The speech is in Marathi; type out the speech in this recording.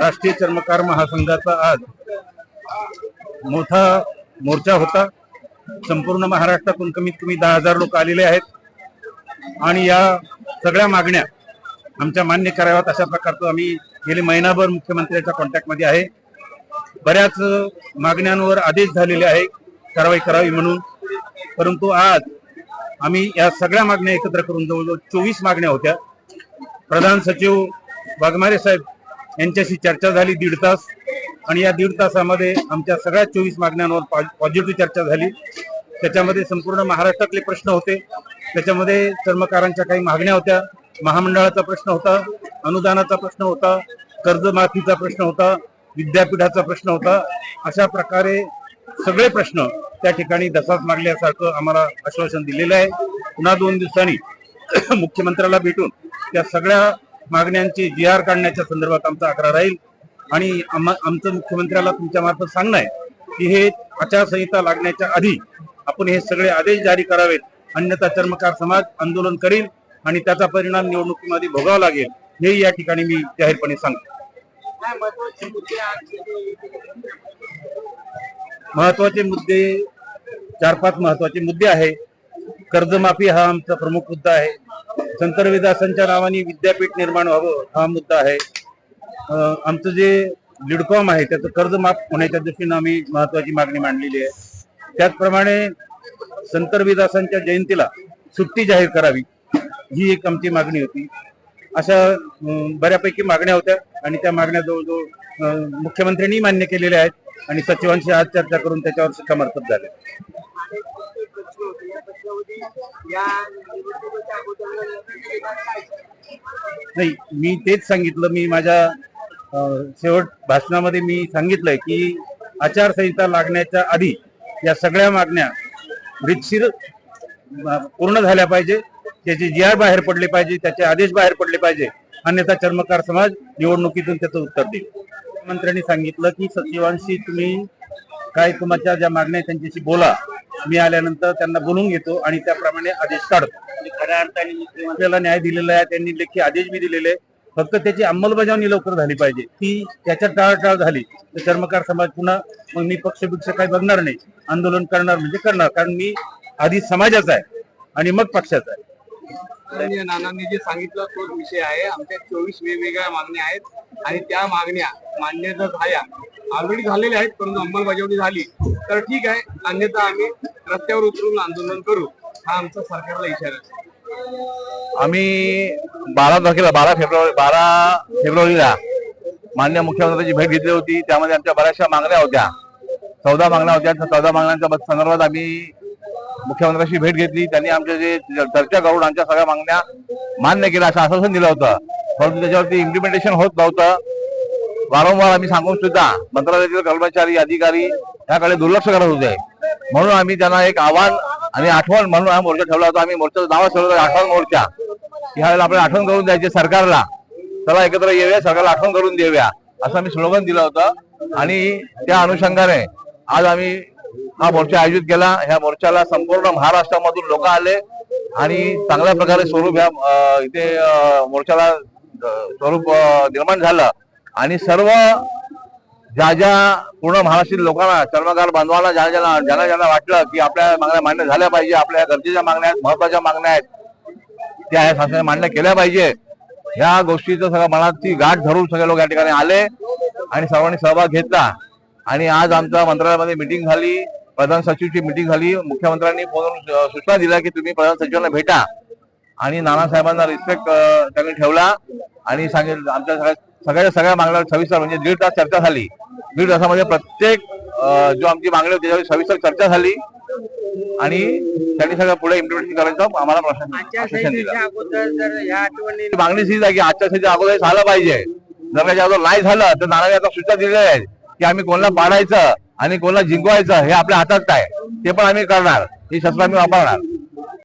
राष्ट्रीय चर्मकार महासंघाचा आज मोठा मोर्चा होता. संपूर्ण महाराष्ट्रातून कमीत कमी दहा हजार लोक आलेले आहेत. आणि या सगळ्या मागण्या आमच्या मान्य कराव्यात अशा प्रकारचं आम्ही गेले महिनाभर मुख्यमंत्र्यांच्या कॉन्टॅक्टमध्ये आहे. बऱ्याच मागण्यांवर आदेश झालेले आहे. कारवाई करावी म्हणून. परंतु आज आम्ही या सगळ्या मागण्या एकत्र करून जवळजवळ चोवीस मागण्या होत्या. प्रधान सचिव वाघमारे साहेब यांच्याशी चर्चा झाली दीड तास. आणि या दीड तासामध्ये आमच्या सगळ्या चोवीस मागण्यांवर पॉझिटिव्ह चर्चा झाली. त्याच्यामध्ये संपूर्ण महाराष्ट्रातले प्रश्न होते. त्याच्यामध्ये कर्मकारांच्या काही मागण्या होत्या. महामंडळाचा प्रश्न होता. अनुदानाचा प्रश्न होता. कर्जमाफीचा प्रश्न होता. विद्यापीठाचा प्रश्न होता. अशा प्रकारे सगळे प्रश्न त्या ठिकाणी दसाच मागल्यासारखं आम्हाला आश्वासन दिलेलं आहे. पुन्हा दोन दिवसांनी मुख्यमंत्र्याला भेटून त्या सगळ्या मागण्यांची जी आर काढण्याच्या संदर्भात आमचा आग्रह राहील. आणि आमचं मुख्यमंत्र्याला तुमच्या मार्फत सांगणं आहे की हे आचारसंहिता लागण्याच्या आधी आपण हे सगळे आदेश जारी करावेत. अन्यथा चर्मकार समाज आंदोलन करील आणि त्याचा परिणाम निवडणुकीमध्ये भोगावा लागेल. हे या ठिकाणी मी जाहीरपणे सांगतो. महत्त्वाचे मुद्दे चार पाच महत्त्वाचे मुद्दे आहे. कर्जमाफी हा आमचा प्रमुख मुद्दा आहे. संत रविदासांच्या नावाने विद्यापीठ निर्माण व्हावं हा मुद्दा आहे. आमचं जे लिडकॉम आहे त्याचं कर्ज माफ होण्याच्या दृष्टीनं आम्ही महत्वाची मागणी मांडलेली आहे. त्याचप्रमाणे संत रविदासांच्या जयंतीला सुट्टी जाहीर करावी ही एक आमची मागणी होती. अशा बऱ्यापैकी मागण्या होत्या आणि त्या मागण्या जवळजवळ मुख्यमंत्र्यांनी मान्य केलेल्या आहेत आणि सचिवांशी आज चर्चा करून त्याच्यावर शिक्कामोर्तब झाले. नाही मी तेच सांगितलं मी माझ्या शेवट भाषणामध्ये मी सांगितलंय की आचारसंहिता लागण्याच्या आधी या सगळ्या मागण्या रितशीर पूर्ण झाल्या पाहिजे. त्याचे जी आर बाहेर पडले पाहिजे त्याचे आदेश बाहेर पडले पाहिजे. अन्यथा चर्मकार समाज निवडणुकीतून त्याचं उत्तर देईल. मंत्र्यांनी सांगितलं की सचिवांशी तुम्ही काय तुमच्या ज्या मागण्या त्यांच्याशी बोला. मी आल्यानंतर त्यांना बोलून घेतो आणि त्याप्रमाणे आदेश काढतो. खऱ्या अर्थाने मुख्यमंत्र्याला न्याय दिलेला आहे त्यांनी लेखी आदेश मी दिलेले फक्त त्याची अंमलबजावणी लवकर झाली पाहिजे. ती त्याच्यात टाळाटाळ झाली तर चर्मकार समाज पुन्हा मग मी पक्ष काही बघणार नाही. आंदोलन करणार म्हणजे करणार कारण मी आधी समाजाचा आहे आणि मग पक्षाचा आहे. माननीय नानांनी जे सांगितलं तोच विषय आहे. आमच्या चोवीस वेगवेगळ्या मागण्या आहेत आणि त्या मागण्या मान्य जर झाल्या. ऑलरेडी झालेल्या आहेत परंतु अंमलबजावणी झाली. तर ठीक आहे अन्यथा आम्ही रस्त्यावर उतरून आंदोलन करू हा आमचा सरकारला इशारा आहे. आम्ही बारा तारखेला बारा फेब्रुवारी बारा फेब्रुवारीला मान्य मुख्यमंत्र्यांची भेट घेतली होती. त्यामध्ये आमच्या बऱ्याचशा मागण्या होत्या. चौदा मागण्या होत्या. त्या चौदा मागण्यांच्या संदर्भात आम्ही मुख्यमंत्र्यांशी भेट घेतली. त्यांनी आमच्या जे चर्चा करून आमच्या सगळ्या मागण्या मान्य केल्या असं आश्वासन दिलं होतं. परंतु त्याच्यावरती इम्प्लिमेंटेशन होत नव्हतं. वारंवार आम्ही सांगून सुद्धा मंत्रालयातील कर्मचारी अधिकारी याकडे दुर्लक्ष करत होते. म्हणून आम्ही त्यांना एक आव्हान आणि आठवण म्हणून हा मोर्चा ठेवला होता. आम्ही मोर्चा नाव ठेवलं आठवण मोर्चा. ह्यावेळेला आपल्याला आठवण करून द्यायची सरकारला. चला एकत्र येऊया सरकारला आठवण करून देऊया. असं आम्ही स्लोगन दिलं होतं. आणि त्या अनुषंगाने आज आम्ही हा मोर्चा आयोजित केला. ह्या मोर्चाला संपूर्ण महाराष्ट्रामधून लोक आले आणि चांगल्या प्रकारे स्वरूप ह्या इथे मोर्चाला स्वरूप निर्माण झालं. आणि सर्व ज्या ज्या पूर्ण महाराष्ट्रीय लोकांना चर्मकार बांधवाला ज्या ज्यांना ज्यांना ज्यांना वाटलं की आपल्या मागण्या मान्य झाल्या पाहिजे आपल्या गरजेच्या मागण्या आहेत महत्त्वाच्या मागण्या आहेत त्या या शासनाने मान्य केल्या पाहिजे. ह्या गोष्टीचं सगळं मनाची गाठ धरून सगळे लोक या ठिकाणी आले आणि सर्वांनी सहभाग घेतला. आणि आज आमच्या मंत्रालयामध्ये मिटिंग झाली प्रधान सचिवची मिटिंग झाली. मुख्यमंत्र्यांनी फोनवरून सूचना दिल्या की तुम्ही प्रधान सचिवांना भेटा. आणि नानासाहेबांना रिस्पेक्ट त्यांनी ठेवला. आणि सांगितलं आमच्या सगळ्या सगळ्या सगळ्या मागण्या सविस्तर म्हणजे दीड तास चर्चा झाली. दीड तासामध्ये प्रत्येक जो आमची मागणी होती त्याच्यावर सविस्तर चर्चा झाली. आणि त्यांनी सगळं पुढे इम्प्लिमेंटेशन करायचं आम्हाला आठवणी मागणी हीच आहे की आजच्या स्थितीच्या अगोदर झालं पाहिजे. जर त्याच्या अगोदर नाही झालं तर नानाने आता सूचना दिलेल्या आहेत की आम्ही कोणाला पाडायचं आणि कोणाला जिंकवायचं हे आपल्या हातात आहे. ते पण आम्ही करणार. ही शस्त्र आम्ही वापरणार.